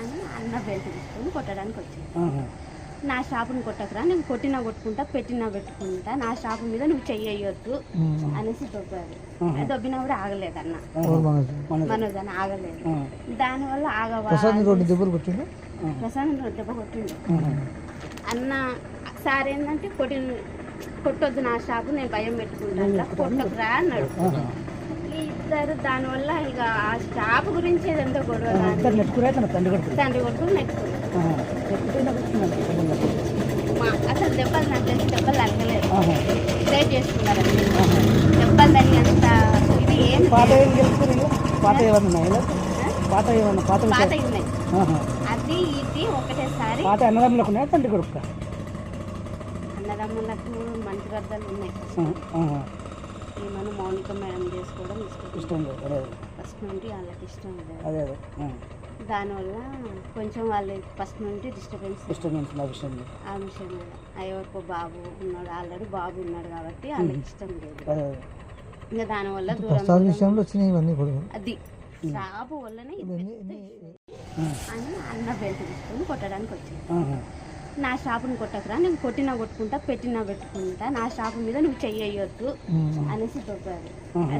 అని అన్న బెల్ట్ తీసుకొని కొట్టడానికి వచ్చింది. నా షాపుని కొట్టకురా నేను కొట్టినా కొట్టుకుంటా పెట్టినా పెట్టుకుంటా నా షాపు మీద నువ్వు చెయ్యొద్దు అనేసి దొబ్బారు. దొబ్బినా కూడా ఆగలేదన్న మనోజ్ అని ఆగలేదు. దానివల్ల ఆగవా ప్రసాద్ దెబ్బ కొట్టిండు. అన్న సార్ ఏంటంటే కొట్టి కొట్టొద్దు నా షాపు నేను భయం పెట్టుకుంటాను కొట్టకురా అన్నాడు. ఆహా. ఈ ఇద్దరు దానివల్ల ఇక ఆ షాప్ గురించి ఏదంతా గొడవ నెట్టుకురా తన తండ్రి కొడుకు తండ్రి కొడుకు నెట్టుకుంది ఆహా. నెట్టుకుంటే నాకు వచ్చిందంట సంబంధం. మా అసలు దెబ్బలు నాకు తెలిసి దెబ్బలు తగ్గలేదు ఆహా. ప్రేర్ చేసుకున్నారు అంతే. ఆహా. దెబ్బలు తగినంత ఇది ఏం పాత ఏం వీళ్ళు? పాత ఏమన్నా ఉన్నాయా ఇలా? పాత ఏమన్నా పాత పాత విషయాలు? ఉన్నాయి ఆహా. అది ఇది ఒకటేసారి పాత అన్నదమ్ములకు ఉన్నాయా తండ్రి కొడుకు అన్నదమ్ములకు మంచి గద్దలు ఉన్నాయి ఆహా. ఈమెను మౌనిక మేడం చేసుకోవడం ఇష్టం. ఇష్టం లేదు ఫస్ట్ నుండి వాళ్ళకి ఇష్టం లేదు. అదే అదే. ఆ. దానివల్ల కొంచెం వాళ్ళు ఫస్ట్ నుండి డిస్టర్బెన్స్ ఇష్టం నుంచి నా విషయం లేదు. ఆ విషయం ఎవరికో బాబు ఉన్నాడు ఆల్రెడీ బాబు ఉన్నాడు కాబట్టి వాళ్ళకి ఇష్టం లేదు. ఇంకా దానివల్ల దూరం విషయంలో వచ్చినాయి ఇవన్నీ గొడవలు అది. షాపు వల్లనే. అని అన్న బెల్ట్ తీసుకొని కొట్టడానికి వచ్చింది. నా షాపుని కొట్టకురా నేను కొట్టినా కొట్టుకుంటా పెట్టినా పెట్టుకుంటా నా షాపు మీద నువ్వు చెయ్యొద్దు. అనేసి దొబ్బారు.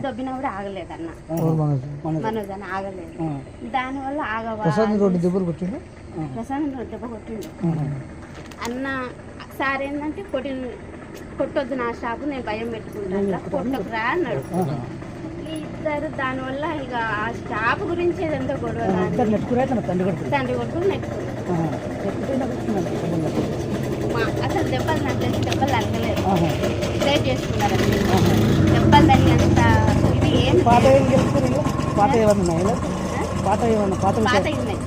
దొబ్బినా కూడా ఆగలేదన్న ఎవరు మనోజ్? మనది. మనోజ్ అని ఆగలేదు. దానివల్ల ఆగవా ప్రసాద్ రెండు దెబ్బలు కొట్టిండు ప్రసాద్ దెబ్బ కొట్టిండు. అన్న సార్ ఏంటంటే కొట్టి కొట్టొద్దు నా షాపు నేను భయం పెట్టుకుంటాను కొట్టకురా అన్నాడు ఇద్దరు దానివల్ల ఇక ఆ షాప్ గురించి ఏదంతా గొడవ నెట్టుకురా తండ్రి కొడుకు తండ్రి అసలు దెబ్బలు నాకు తెలిసి దెబ్బలు తగ్గలేదు ఆహా. ప్రేర్ చేసుకున్నారు అంతే. ఆహా. దెబ్బలు తగినంత ఇది ఏం పాత ఏం వీళ్ళు? పాత ఏమన్నా ఉన్నాయా? పాత ఏమన్నా పాత పాత విషయాలు? ఉన్నాయి.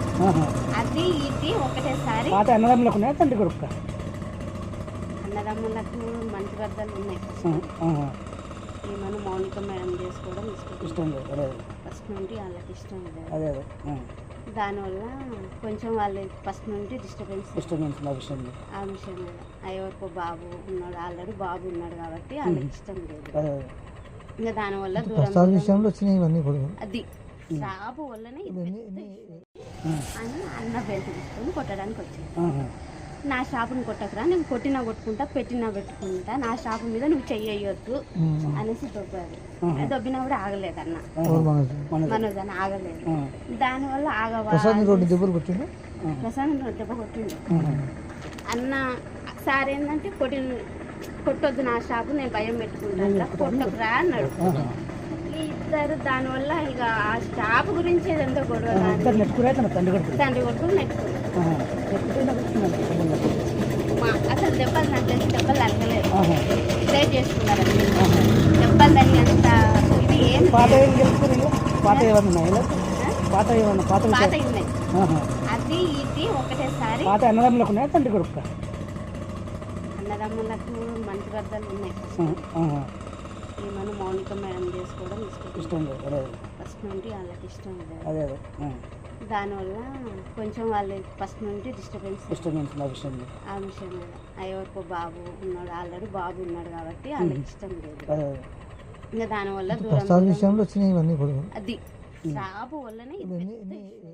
అది ఇది ఒకటేసారి పాత అన్నదమ్ములకు ఉన్నాయా తండ్రి కొడుకు అన్నదమ్ములకు మంచి గద్దలు ఉన్నాయి. ఈమెను మౌనిక మేడం చేసుకోవడం ఇష్టం లేదు. ఫస్ట్ నుండి వాళ్ళకి ఇష్టం లేదు అదే అదే. దానివల్ల కొంచెం వాళ్ళు ఫస్ట్ నుండి డిస్టర్బెన్స్ విషయం లేదు. ఆ విషయం మీద ఎవరికో బాబు ఉన్నాడు ఆల్రెడీ బాబు ఉన్నాడు కాబట్టి వాళ్ళకి ఇష్టం లేదు. ఇంకా దానివల్ల దూరం విషయంలో వచ్చినాయి ఇవన్నీ అది. వల్లనే ఇవన్నీ పెద్ద ఇన్ని- issue. అని అన్న బెల్ట్ తీసుకొని కొట్టడానికి వచ్చింది. నా షాపుని కొట్టకురా నేను కొట్టినా కొట్టుకుంటా పెట్టినా పెట్టుకుంటా నా షాపు మీద నువ్వు చెయ్యొద్దు. అనేసి దొబ్బారు. దొబ్బినా కూడా ఆగలేదన్న మనోజ్? మనది. మనోజ్ అని ఆగలేదు. దానివల్ల ఆగవా ప్రసాద్ దెబ్బ కొట్టిండు. అన్న సార్ ఏంటంటే కొట్టి కొట్టొద్దు నా షాపు నేను భయం పెట్టుకుంటాను కొట్టకురా అన్నాడు. ఇద్దరు దానివల్ల ఇక ఆ షాప్ గురించి ఏదంతా గొడవ తండ్రి కొడుకు తండ్రి కొడుకు నెట్టుకుంది ఆహా. నెట్టుకుంటే నాకు వచ్చిందంట సంబంధం. మా అసలు దెబ్బలు నాకు తెలిసి దెబ్బలు తగ్గలేదు. ప్రేర్ చేసుకున్నారు. దెబ్బలు తగినంత ఇది ఏం పాత ఏం వీళ్ళు? పాత ఏమన్నా? పాత ఏమన్నా పాత పాత? ఉన్నాయి. అది ఇది ఒకటేసారి పాత అన్నదమ్ములకు ఉన్నాయా తండ్రి కొడుకు అన్నదమ్ములకు మంచి గద్దలు ఉన్నాయి. ఈమెను మౌనిక మేడం చేసుకోవడం ఇష్టం. ఫస్ట్ నుండి వాళ్ళకి ఇష్టం అదే అదే. దానివల్ల కొంచెం వాళ్ళు ఫస్ట్ నుండి డిస్టర్బెన్స్ లేదు. ఆ విషయం ఎవరికో బాబు ఉన్నాడు ఆల్రెడీ బాబు ఉన్నాడు కాబట్టి వాళ్ళకి ఇష్టం లేదు. ఇంకా దానివల్ల దూరం విషయంలో వచ్చినాయి ఇవన్నీ అది షాపు వల్లనే